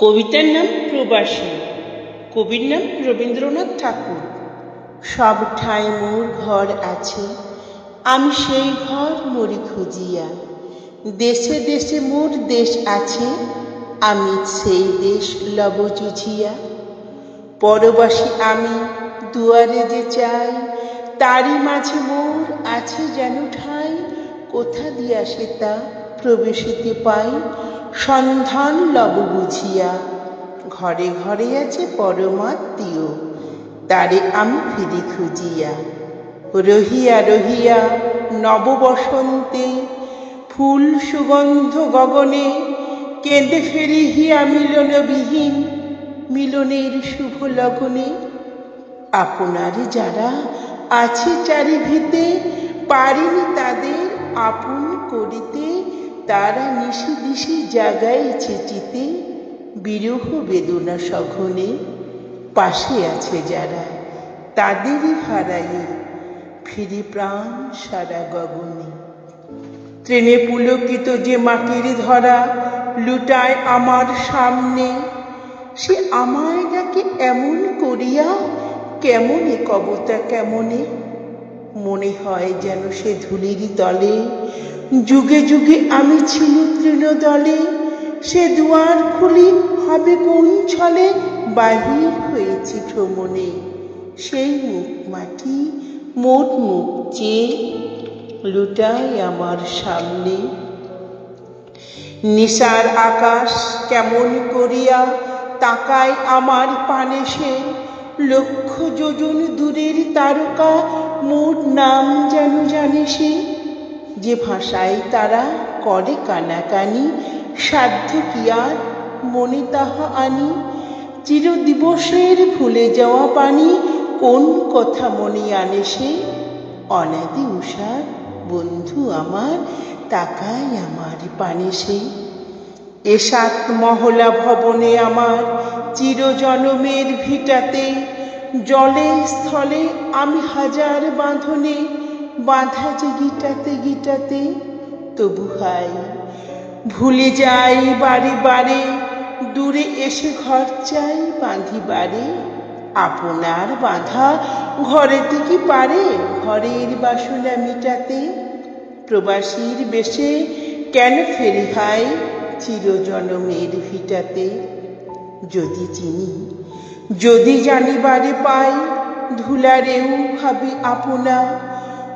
কবিতার নাম প্রবাসী, কবির নাম রবীন্দ্রনাথ ঠাকুর। সব ঠাঁই মোর ঘর আছে, আমি সেই ঘর মরি খুঁজিয়া। দেশে দেশে মোর দেশ আছে, আমি সেই দেশ লব জুঝিয়া পরবাসী আমি দুয়ারে যে চাই, তারই মাঝে মোর আছে যেন ঠাই, কোথা দিয়া সে তা প্রবেশিতে পাই? সন্ধান লব বুঝিয়া, ঘরে ঘরে আছে পরমাত্মীয়, তারে আমি ফিরি খুঁজিয়া। রহিয়া রহিয়া নব বসন্তে ফুল সুগন্ধ গগনে কেঁদে ফেরি হিয়া মিলনবিহীন, মিলনের শুভ লগনে। আপনার যারা আছে চারিভিতে, পারিনি তাদের আপন করিতে তারা নিশি দিশি জাগায় চিঠিতে বিরহ বেদনা সঘনে পাশে আছে যারা। তাদেরই হারাই ফিরি প্রাণ সারা গগনে। ট্রেনে পুলকিত যে মাটির ধরা লুটায় আমার সামনে, সে আমায় ডাকে এমন করিয়া কেমনে কবতা কেমনে? মনে হয় যেন সে ধুলির তলে যুগে যুগে আমি ছিল তৃণদলে। সে দুয়ার খুলি হবে কোন ছলে? বাহির হয়েছি ভ্রমণে। সেই মুখ মাটি, মোট মুখ চেয়ে লুটাই আমার সামনে। নিশার আকাশ কেমন করিয়া তাকায় আমার পানে সে। লক্ষ যোজন দূরের তারকা, মোট নাম যেন জানে সে। যে ভাষায় তারা করে কানাকানি, সাধ্য কি আর মনে তাহা আনি? চিরদিবসের ভুলে যাওয়া পানি কোন কথা মনে আনে সে? অনাদি উষার বন্ধু আমার, তাকাই আমার পানে সে। এ সাত মহলা ভবনে আমার চিরজনমের ভিটাতে, জলে স্থলে আমি হাজার বাঁধনে বাঁধা যে গিটাতে গিটাতে তবু হাই ভুলে যাই বারে বারে, দূরে এসে ঘর চাই বাঁধি বারে আপনার বাঁধা ঘরেতে কি পারে? ঘরের বাসনা মিটাতে, প্রবাসীর বেশে কেন ফেরি হাই চিরজনমের ভিটাতে? যদি চিনি, যদি জানি জানিবারে পাই, ধুলারেও ভাবি আপনা।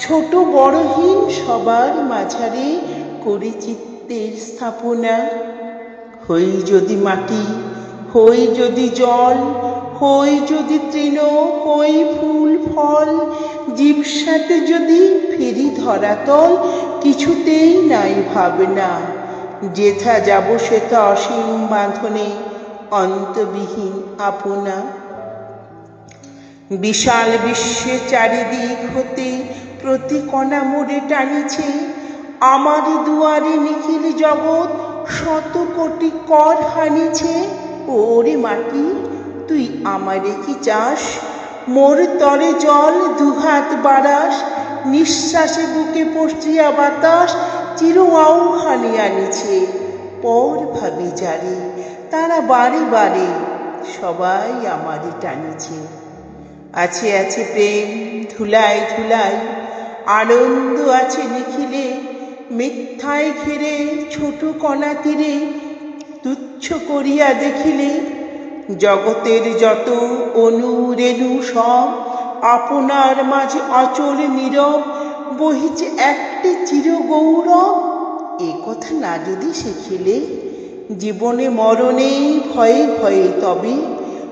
ছোট বড়হীন সবার মাঝারে করি চিত্তের স্থাপনা। হই যদি মাটি, হই যদি জল, হই যদি তৃণ, হই ফুল, ফল জীবসাথে যদি ফেরি ধরাতল, কিছুতেই নাই ভাবনা যেথা যাব সেথা অসীম বাঁধনে অন্তবিহীন আপনা। বিশাল বিশ্বে চারিদিক হতে প্রতি কণা মোড়ে টানিছে। আমারই দুয়ারে নিখিল জগৎ শত কোটি কর হানিছে। ওরে মাটি, তুই আমারে কি চাস মোর তরে জল দুহাত বাড়াস। নিঃশ্বাসে বুকে পশ্চিয়া বাতাস চির আউহানি আনিছে। পর ভাবি যারে, তারা বারে বারে সবাই আমারই টানিছে। আছে আছে প্রেম, ধুলাই ধুলাই। আনন্দ আছে নিখিলে, মিথ্যায় ঘিরে ছোট কণা তীরে, তুচ্ছ করিয়া দেখিলে, জগতের যত অনু রেণু সব, আপনার মাঝে অচল নীরব, বহিছে একটি চির গৌরব। এ কথা না যদি শিখিলে, জীবনে মরণে ভয়ে ভয়ে তবে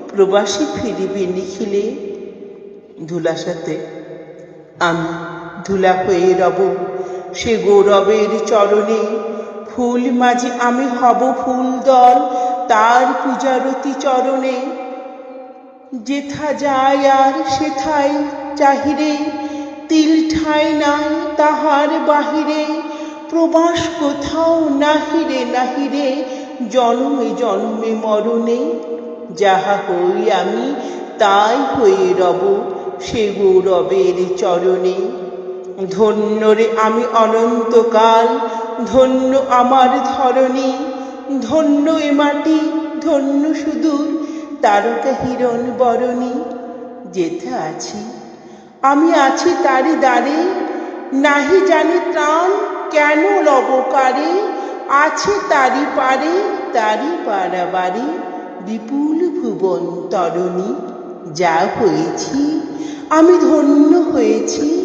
প্রবাসী ফিরিবে নিখিলে। ধুলা সাথে আমি ধুলা হয়ে রব, সে গৌরবের চরণে ফুল মাঝে আমি হব ফুল দল তার পূজারতি চরণে। যেথা যায় আর সেথাই চাহিরে, তিল ঠাই নাই তাহার বাহিরে, প্রবাস কোথাও নাহিরে নাহিরে, জন্মে জন্মে মরণে। যাহা হই আমি, তাই হয়ে রব সে গৌরবের চরণে। ধন্য রে আমি অনন্তকাল, ধন্য আমার ধরণী, ধন্য এ মাটি, ধন্য সুদূর, তারকা হিরণ বরণী, যেথা আছি। আমি আছি তারি দ্বারে, নাহি জানি ত্রাণ কেন লবকারে আছে তারি পারে তারি পারাবারে, বিপুল ভুবন তরণী, যা হয়েছি, আমি ধন্য হয়েছি।